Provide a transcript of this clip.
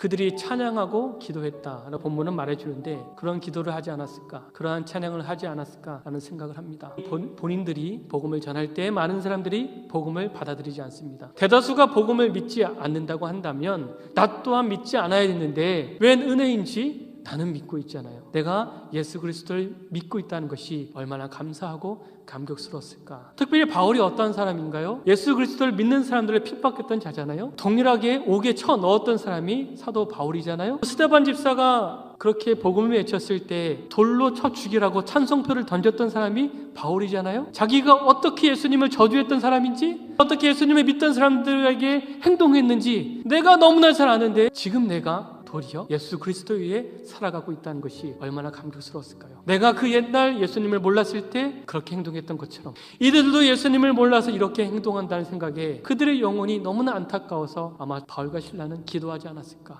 그들이 찬양하고 기도했다라고 본문은 말해주는데 그런 기도를 하지 않았을까? 그러한 찬양을 하지 않았을까라는 생각을 합니다. 본, 본인들이 복음을 전할 때 많은 사람들이 복음을 받아들이지 않습니다. 대다수가 복음을 믿지 않는다고 한다면 나 또한 믿지 않아야 했는데 웬 은혜인지 나는 믿고 있잖아요. 내가 예수 그리스도를 믿고 있다는 것이 얼마나 감사하고 감격스러웠을까. 특별히 바울이 어떤 사람인가요? 예수 그리스도를 믿는 사람들을 핍박했던 자잖아요. 동일하게 옥에 쳐 넣었던 사람이 사도 바울이잖아요. 스테반 집사가 그렇게 복음을 외쳤을 때 돌로 쳐 죽이라고 찬송표를 던졌던 사람이 바울이잖아요. 자기가 어떻게 예수님을 저주했던 사람인지, 어떻게 예수님을 믿던 사람들에게 행동했는지 내가 너무나 잘 아는데 지금 내가 도리어 예수 그리스도 위에 살아가고 있다는 것이 얼마나 감격스러웠을까요? 내가 그 옛날 예수님을 몰랐을 때 그렇게 행동했던 것처럼 이들도 예수님을 몰라서 이렇게 행동한다는 생각에 그들의 영혼이 너무나 안타까워서 아마 바울과 신라는 기도하지 않았을까?